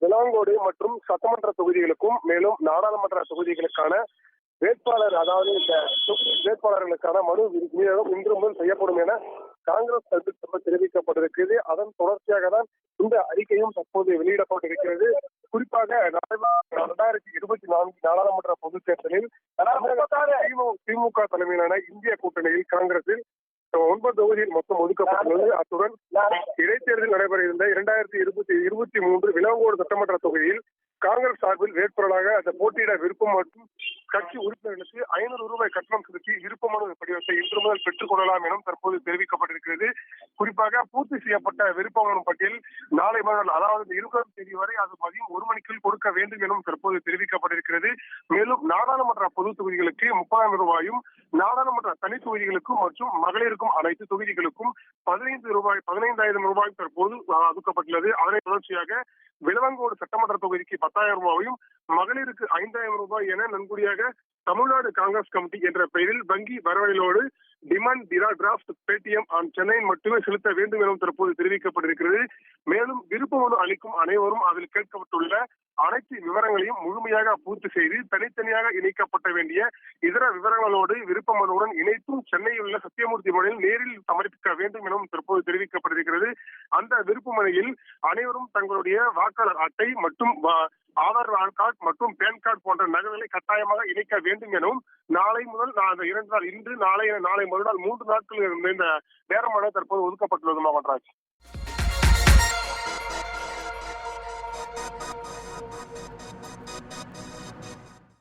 விலாங்கோடு மற்றும் சட்டமன்ற தொகுதிகளுக்கும் மேலும் நாடாளுமன்ற தொகுதிகளுக்கான வேட்பாளர் அதாவது இந்த வேட்பாளர்களுக்கான மனு விநியோகம் இன்று முதல் செய்யப்படும் என காங்கிரஸ் தரப்பில் தெரிவிக்கப்பட்டிருக்கிறது. அதன் தொடர்ச்சியாக தான் இந்த அறிக்கையும் தற்போது வெளியிடப்பட்டிருக்கிறது. குறிப்பாக இரண்டாயிரத்தி இருபத்தி நான்கு நாடாளுமன்ற பொதுத் தேர்தலில் திமு- திமுக தலைமையிலான இந்திய கூட்டணியில் காங்கிரஸில் ஒன்பது தொகுதியில் மொத்தம் ஒதுக்கப்பட்டுள்ளது. அத்துடன் இடைத்தேர்தல் நடைபெற இருந்த இரண்டாயிரத்தி இருபத்தி இருபத்தி மூன்று விலங்கோடு சட்டமன்ற தொகுதியில் காங்கிரஸ் சார்பில் வேட்பாளராக அந்த போட்டியிட விருப்பம் மற்றும் கட்சி உறுப்பினர்களுக்கு ஐநூறு ரூபாய் கட்டணம் செலுத்தி விருப்ப மனு படிவத்தை இன்று முதல் பெற்றுக் கொள்ளலாம் என தற்போது தெரிவிக்கப்பட்டிருக்கிறது. குறிப்பாக பூர்த்தி செய்யப்பட்ட விருப்பமனு பட்டியல் நாளை மறுநாள் அதாவது இருபதாம் தேதி வரை அது மதியம் ஒரு மணிக்குள் கொடுக்க வேண்டும் எனவும் தற்போது தெரிவிக்கப்பட்டிருக்கிறது. மேலும் நாடாளுமன்ற பொது தொகுதிகளுக்கு முப்பதாயிரம் ரூபாயும் நாடாளுமன்ற தனி தொகுதிகளுக்கும் மற்றும் மகளிருக்கும் அனைத்து தொகுதிகளுக்கும் பதினைந்து ரூபாய் பதினைந்தாயிரம் ரூபாய் தற்போது ஒதுக்கப்பட்டுள்ளது. அதனை தொடர்ச்சியாக விலவங்கோடு சட்டமன்ற தொகுதிக்கு பத்தாயிரம் ரூபாயும் மகளிருக்கு ஐந்தாயிரம் ரூபாய் என நன்கொடியாக தமிழ்நாடு காங்கிரஸ் கமிட்டி என்ற பெயரில் வங்கி வரவழைகளோடு demand draw draft Paytm on Chennai மட்டுமே செலுத்த வேண்டும் எனவும் தற்போது தெரிவிக்கப்பட்டிருக்கிறது. மேலும் விருப்ப மனு அளிக்கும் அனைவரும் அதில் கேட்கப்பட்டுள்ள அனைத்து விவரங்களையும் முழுமையாக பூர்த்தி செய்து தனித்தனியாக இணைக்கப்பட்ட வேண்டிய இதர விவரங்களோடு விருப்ப மனுவுடன் இணைத்தும் சென்னையில் உள்ள சத்தியமூர்த்தி மனையில் நேரில் சமர்ப்பிக்க வேண்டும் எனவும் தற்போது தெரிவிக்கப்பட்டிருக்கிறது. அந்த விருப்ப மனையில் அனைவரும் தங்களுடைய வாக்காளர் அட்டை மற்றும் ஆதார் ஆதார் கார்டு மற்றும் பேன் கார்டு போன்ற நகல்களை கட்டாயமாக இணைக்க வேண்டும் எனவும் நாளை முதல் நான் இரண்டு நாள் இன்று நாளை நாளை மறுநாள் மூன்று நாட்கள் இந்த நேரமான தற்போது ஒதுக்கப்பட்டுள்ளது மகன்ராஜ்